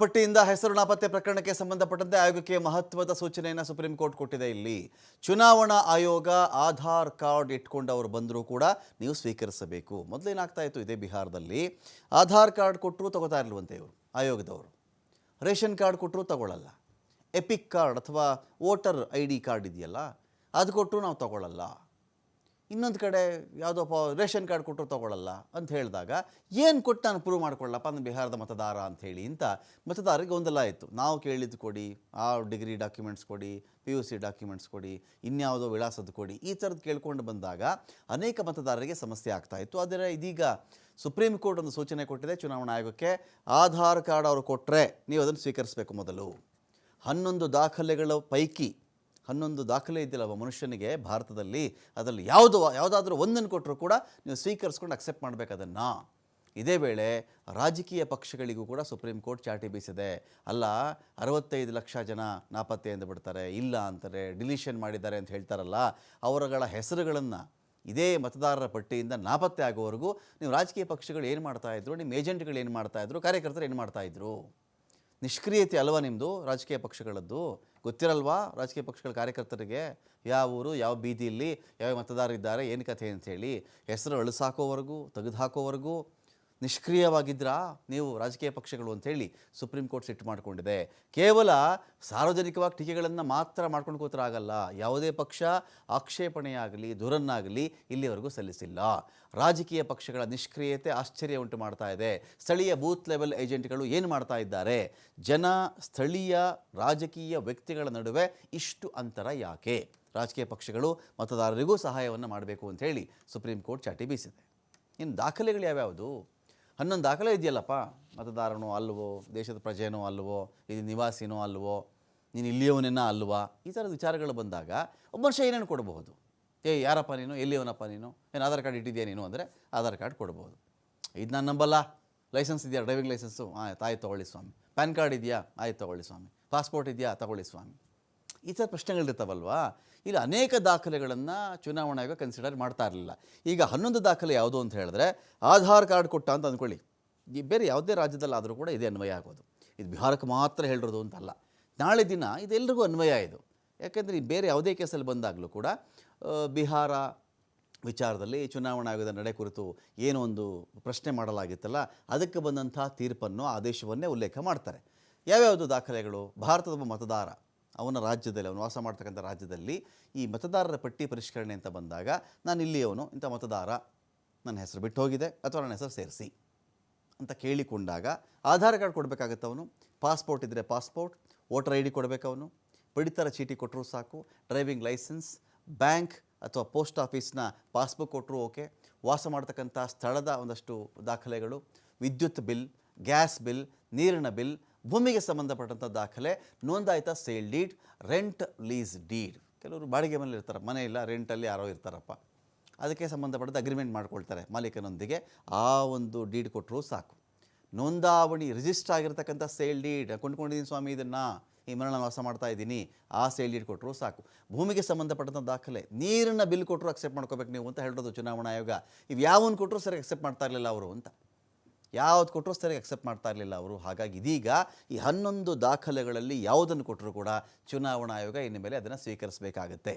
ಪಟ್ಟಿಯಿಂದ ಹೆಸರು ನಾಪತ್ತೆ ಪ್ರಕರಣಕ್ಕೆ ಸಂಬಂಧಪಟ್ಟಂತೆ ಆಯೋಗಕ್ಕೆ ಮಹತ್ವದ ಸೂಚನೆಯನ್ನು ಸುಪ್ರೀಂ ಕೋರ್ಟ್ ಕೊಟ್ಟಿದೆ. ಇಲ್ಲಿ ಚುನಾವಣಾ ಆಯೋಗ ಆಧಾರ್ ಕಾರ್ಡ್ ಇಟ್ಕೊಂಡವರು ಬಂದರೂ ಕೂಡ ನೀವು ಸ್ವೀಕರಿಸಬೇಕು. ಮೊದಲೇನಾಗ್ತಾ ಇತ್ತು ಇದೇ ಬಿಹಾರದಲ್ಲಿ? ಆಧಾರ್ ಕಾರ್ಡ್ ಕೊಟ್ಟರು ತಗೋತಾ ಇರಲ್ವಂತೆ ಇವರು, ಆಯೋಗದವರು. ರೇಷನ್ ಕಾರ್ಡ್ ಕೊಟ್ಟರು ತಗೊಳ್ಳಲ್ಲ ಎಪಿಕ್ ಕಾರ್ಡ್ ಅಥವಾ ವೋಟರ್ ಐ ಕಾರ್ಡ್ ಇದೆಯಲ್ಲ, ಅದು ಕೊಟ್ಟರು ನಾವು ತಗೊಳ್ಳಲ್ಲ ಇನ್ನೊಂದು ಕಡೆ ಯಾವುದೋ ಪ ರೇಷನ್ ಕಾರ್ಡ್ ಕೊಟ್ಟರು ತೊಗೊಳ್ಳಲ್ಲ ಅಂತ ಹೇಳಿದಾಗ, ಏನು ಕೊಟ್ಟು ನಾನು ಪ್ರೂವ್ ಮಾಡ್ಕೊಳ್ಳಪ್ಪ, ನಾನು ಬಿಹಾರದ ಮತದಾರ ಅಂತ ಹೇಳಿ ಅಂತ ಮತದಾರರಿಗೆ ಗೊಂದಲ ಆಯಿತು. ನಾವು ಕೇಳಿದ್ದು ಕೊಡಿ, ಆ ಡಿಗ್ರಿ ಡಾಕ್ಯುಮೆಂಟ್ಸ್ ಕೊಡಿ ಪಿ ಯು ಸಿ ಡಾಕ್ಯುಮೆಂಟ್ಸ್ ಕೊಡಿ, ಇನ್ಯಾವುದೋ ವಿಳಾಸದ್ದು ಕೊಡಿ, ಈ ಥರದ್ದು ಕೇಳ್ಕೊಂಡು ಬಂದಾಗ ಅನೇಕ ಮತದಾರರಿಗೆ ಸಮಸ್ಯೆ ಆಗ್ತಾ ಇತ್ತು. ಆದರೆ ಇದೀಗ ಸುಪ್ರೀಂ ಕೋರ್ಟ್ ಒಂದು ಸೂಚನೆ ಕೊಟ್ಟಿದೆ, ಚುನಾವಣಾ ಆಯೋಗಕ್ಕೆ ಆಧಾರ್ ಕಾರ್ಡ್ ಅವರು ಕೊಟ್ಟರೆ ನೀವು ಅದನ್ನು ಸ್ವೀಕರಿಸಬೇಕು ಮೊದಲು. ಹನ್ನೊಂದು ದಾಖಲೆಗಳ ಪೈಕಿ ಹನ್ನೊಂದು ದಾಖಲೆ ಇದ್ದಿಲ್ಲ ಒಬ್ಬ ಮನುಷ್ಯನಿಗೆ ಭಾರತದಲ್ಲಿ. ಅದರಲ್ಲಿ ಯಾವುದು, ಯಾವುದಾದ್ರೂ ಒಂದನ್ನು ಕೊಟ್ಟರು ಕೂಡ ನೀವು ಸ್ವೀಕರಿಸ್ಕೊಂಡು ಅಕ್ಸೆಪ್ಟ್ ಮಾಡಬೇಕು ಅದನ್ನು. ಇದೇ ವೇಳೆ ರಾಜಕೀಯ ಪಕ್ಷಗಳಿಗೂ ಕೂಡ ಸುಪ್ರೀಂ ಕೋರ್ಟ್ ಚಾಟಿ ಬೀಸಿದೆ. ಅಲ್ಲ, ಅರವತ್ತೈದು ಲಕ್ಷ ಜನ ನಾಪತ್ತೆ ಎಂದು ಬಿಡ್ತಾರೆ, ಇಲ್ಲ ಅಂತಾರೆ, ಡಿಲೀಷನ್ ಮಾಡಿದ್ದಾರೆ ಅಂತ ಹೇಳ್ತಾರಲ್ಲ, ಅವರುಗಳ ಹೆಸರುಗಳನ್ನು ಇದೇ ಮತದಾರರ ಪಟ್ಟಿಯಿಂದ ನಾಪತ್ತೆ ಆಗುವವರೆಗೂ ನೀವು ರಾಜಕೀಯ ಪಕ್ಷಗಳು ಏನು ಮಾಡ್ತಾಯಿದ್ರು ನಿಮ್ಮ ಏಜೆಂಟ್ಗಳು ಏನು ಮಾಡ್ತಾಯಿದ್ರು ಕಾರ್ಯಕರ್ತರು ಏನು ಮಾಡ್ತಾಯಿದ್ರು ನಿಷ್ಕ್ರಿಯತೆ ಅಲ್ವಾ ನಿಮ್ಮದು ರಾಜಕೀಯ ಪಕ್ಷಗಳದ್ದು? ಗೊತ್ತಿರಲ್ವಾ ರಾಜಕೀಯ ಪಕ್ಷಗಳ ಕಾರ್ಯಕರ್ತರಿಗೆ? ಯಾವ ಊರು, ಯಾವ ಬೀದಿಯಲ್ಲಿ, ಯಾವ ಮತದಾರರಿದ್ದಾರೆ, ಏನು ಕಥೆ ಅಂಥೇಳಿ? ಹೆಸರು ಅಳಿಸಾಕೋವರೆಗೂ ತೆಗೆದು ಹಾಕೋವರೆಗೂ ನಿಷ್ಕ್ರಿಯವಾಗಿದ್ರಾ? ನೀವು ರಾಜಕೀಯ ಪಕ್ಷಗಳು ಅಂತೇಳಿ ಸುಪ್ರೀಂ ಕೋರ್ಟ್ ಸಿಟ್ಟು ಮಾಡಿಕೊಂಡಿದೆ. ಕೇವಲ ಸಾರ್ವಜನಿಕವಾಗಿ ಟೀಕೆಗಳನ್ನು ಮಾತ್ರ ಮಾಡ್ಕೊಂಡು ಕೂತರಾಗಲ್ಲ ಯಾವುದೇ ಪಕ್ಷ ಆಕ್ಷೇಪಣೆಯಾಗಲಿ, ದೂರನ್ನಾಗಲಿ ಇಲ್ಲಿವರೆಗೂ ಸಲ್ಲಿಸಿಲ್ಲ. ರಾಜಕೀಯ ಪಕ್ಷಗಳ ನಿಷ್ಕ್ರಿಯತೆ ಆಶ್ಚರ್ಯ ಉಂಟು ಮಾಡ್ತಾ ಇದೆ. ಸ್ಥಳೀಯ ಬೂತ್ ಲೆವೆಲ್ ಏಜೆಂಟ್ಗಳು ಏನು ಮಾಡ್ತಾ ಇದ್ದಾರೆ? ಜನ ಸ್ಥಳೀಯ ರಾಜಕೀಯ ವ್ಯಕ್ತಿಗಳ ನಡುವೆ ಇಷ್ಟು ಅಂತರ ಯಾಕೆ? ರಾಜಕೀಯ ಪಕ್ಷಗಳು ಮತದಾರರಿಗೂ ಸಹಾಯವನ್ನು ಮಾಡಬೇಕು ಅಂಥೇಳಿ ಸುಪ್ರೀಂ ಕೋರ್ಟ್ ಚಾಟಿ ಬೀಸಿದೆ. ಇನ್ನು ದಾಖಲೆಗಳು ಯಾವ್ಯಾವುದು? ಹನ್ನೊಂದು ದಾಖಲೆ ಇದೆಯಲ್ಲಪ್ಪ. ಮತದಾರನೋ ಅಲ್ವೋ ದೇಶದ ಪ್ರಜೆನೋ ಅಲ್ವೋ ಇದು ನಿವಾಸಿನೋ ಅಲ್ವೋ ನೀನು ಇಲ್ಲಿಯವನೇನ ಅಲ್ವಾ ಈ ಥರದ ವಿಚಾರಗಳು ಬಂದಾಗ ಒಬ್ಬ ಮನುಷ್ಯ ಏನೇನು ಕೊಡಬಹುದು? ಏ, ಯಾರಪ್ಪ ನೀನು? ಎಲ್ಲಿಯವನಪ್ಪ ನೀನು? ಏನು ಆಧಾರ್ ಕಾರ್ಡ್ ಇಟ್ಟಿದ್ಯಾ ನೀನು ಅಂದರೆ ಆಧಾರ್ ಕಾರ್ಡ್ ಕೊಡ್ಬೋದು ಇದು ನಾನು ನಂಬಲ್ಲ. ಲೈಸೆನ್ಸ್ ಇದೆಯಾ? Driving licence? ಆಯ್ತು ಆಯ್ತು, ತಗೊಳ್ಳಿ ಸ್ವಾಮಿ. ಪ್ಯಾನ್ ಕಾರ್ಡ್ ಇದೆಯಾ? ಆಯ್ತು, ತಗೊಳ್ಳಿ ಸ್ವಾಮಿ. ಪಾಸ್ಪೋರ್ಟ್ ಇದೆಯಾ? ತಗೊಳ್ಳಿ ಸ್ವಾಮಿ. ಈ ಥರ ಪ್ರಶ್ನೆಗಳಿರ್ತಾವಲ್ವಾ? ಇಲ್ಲಿ ಅನೇಕ ದಾಖಲೆಗಳನ್ನು ಚುನಾವಣಾ ಆಯೋಗ ಕನ್ಸಿಡರ್ ಮಾಡ್ತಾ ಇರಲಿಲ್ಲ. ಈಗ ಹನ್ನೊಂದು ದಾಖಲೆ ಯಾವುದು ಅಂತ ಹೇಳಿದ್ರೆ ಆಧಾರ್ ಕಾರ್ಡ್ ಕೊಟ್ಟ ಅಂತ ಅಂದ್ಕೊಳ್ಳಿ. ಈ ಬೇರೆ ಯಾವುದೇ ರಾಜ್ಯದಲ್ಲಾದರೂ ಕೂಡ ಇದೇ ಅನ್ವಯ ಆಗೋದು. ಇದು ಬಿಹಾರಕ್ಕೆ ಮಾತ್ರ ಹೇಳಿರೋದು ಅಂತಲ್ಲ. ನಾಳೆ ದಿನ ಇದೆಲ್ಲರಿಗೂ ಅನ್ವಯ ಇದು. ಯಾಕೆಂದರೆ ಬೇರೆ ಯಾವುದೇ ಕೇಸಲ್ಲಿ ಬಂದಾಗಲೂ ಕೂಡ ಬಿಹಾರ ವಿಚಾರದಲ್ಲಿ ಚುನಾವಣಾ ಆಯೋಗದ ನಡೆ ಕುರಿತು ಏನೋ ಒಂದು ಪ್ರಶ್ನೆ ಮಾಡಲಾಗಿತ್ತಲ್ಲ, ಅದಕ್ಕೆ ಬಂದಂಥ ತೀರ್ಪನ್ನು ಆದೇಶವನ್ನೇ ಉಲ್ಲೇಖ ಮಾಡ್ತಾರೆ. ಯಾವ್ಯಾವುದು ದಾಖಲೆಗಳು? ಭಾರತದ ಮತದಾರ. ಅವನ ರಾಜ್ಯದಲ್ಲಿ, ಅವನು ವಾಸ ಮಾಡ್ತಕ್ಕಂಥ ರಾಜ್ಯದಲ್ಲಿ ಈ ಮತದಾರರ ಪಟ್ಟಿ ಪರಿಷ್ಕರಣೆ ಅಂತ ಬಂದಾಗ ನಾನು ಇಲ್ಲಿಯವನು ಇಂಥ ಮತದಾರ ನನ್ನ ಹೆಸರು ಬಿಟ್ಟು ಹೋಗಿದೆ ಅಥವಾ ನನ್ನ ಹೆಸರು ಸೇರಿಸಿ ಅಂತ ಕೇಳಿಕೊಂಡಾಗ ಆಧಾರ್ ಕಾರ್ಡ್ ಕೊಡಬೇಕಾಗತ್ತೆ ಅವನು. ಪಾಸ್ಪೋರ್ಟ್ ಇದ್ದರೆ ಪಾಸ್ಪೋರ್ಟ್, ವೋಟರ್ ಐ ಡಿ ಕೊಡಬೇಕು ಅವನು. ಪಡಿತರ ಚೀಟಿ ಕೊಟ್ಟರು ಸಾಕು, ಡ್ರೈವಿಂಗ್ ಲೈಸೆನ್ಸ್, ಬ್ಯಾಂಕ್ ಅಥವಾ ಪೋಸ್ಟ್ ಆಫೀಸ್ನ ಪಾಸ್ಬುಕ್ ಕೊಟ್ಟರು ಓಕೆ. ವಾಸ ಮಾಡ್ತಕ್ಕಂಥ ಸ್ಥಳದ ಒಂದಷ್ಟು ದಾಖಲೆಗಳು, ವಿದ್ಯುತ್ ಬಿಲ್, ಗ್ಯಾಸ್ ಬಿಲ್, ನೀರಿನ ಬಿಲ್ ಭೂಮಿಗೆ ಸಂಬಂಧಪಟ್ಟಂಥ ದಾಖಲೆ, ನೋಂದಾಯಿತ sale deed, rent lease deed. ಕೆಲವರು ಬಾಡಿಗೆ ಮನೇಲಿ ಇರ್ತಾರೆ, ಮನೆ ಇಲ್ಲ, ರೆಂಟಲ್ಲಿ ಯಾರೋ ಇರ್ತಾರಪ್ಪ. ಅದಕ್ಕೆ ಸಂಬಂಧಪಟ್ಟಂಥ ಅಗ್ರಿಮೆಂಟ್ ಮಾಡ್ಕೊಳ್ತಾರೆ ಮಾಲೀಕನೊಂದಿಗೆ. ಆ ಒಂದು ಡೀಡ್ ಕೊಟ್ಟರು ಸಾಕು. ನೋಂದಾವಣಿ ರಿಜಿಸ್ಟರ್ ಆಗಿರ್ತಕ್ಕಂಥ ಸೇಲ್ ಡೀಡ್, ಕೊಂಡ್ಕೊಂಡಿದ್ದೀನಿ ಸ್ವಾಮಿ ಇದನ್ನು, ಈ ಮನೆ ನಾನು ವಾಸ ಮಾಡ್ತಾ ಇದ್ದೀನಿ, ಆ ಸೇಲ್ ಡೀಡ್ ಕೊಟ್ಟರು ಸಾಕು. ಭೂಮಿಗೆ ಸಂಬಂಧಪಟ್ಟಂಥ ದಾಖಲೆ, ನೀರಿನ ಬಿಲ್ ಕೊಟ್ಟರು ಅಕ್ಸೆಪ್ಟ್ ಮಾಡ್ಕೋಬೇಕು ನೀವು ಅಂತ ಹೇಳಿರೋದು ಚುನಾವಣಾ ಆಯೋಗ. ಇವು ಯಾವನ್ನು ಕೊಟ್ಟರು ಸರಿ ಅಕ್ಸೆಪ್ಟ್ ಮಾಡ್ತಾ ಇರಲಿಲ್ಲ ಅವರು ಅಂತ. ಯಾವ್ದು ಕೊಟ್ಟರು ಸರಿ ಅಕ್ಸೆಪ್ಟ್ ಮಾಡ್ತಾ ಇರಲಿಲ್ಲ ಅವರು. ಹಾಗಾಗಿ ಇದೀಗ ಈ ಹನ್ನೊಂದು ದಾಖಲೆಗಳಲ್ಲಿ ಯಾವುದನ್ನು ಕೊಟ್ಟರು ಕೂಡ ಚುನಾವಣಾ ಆಯೋಗ ಇನ್ನು ಮೇಲೆ ಅದನ್ನು ಸ್ವೀಕರಿಸಬೇಕಾಗತ್ತೆ.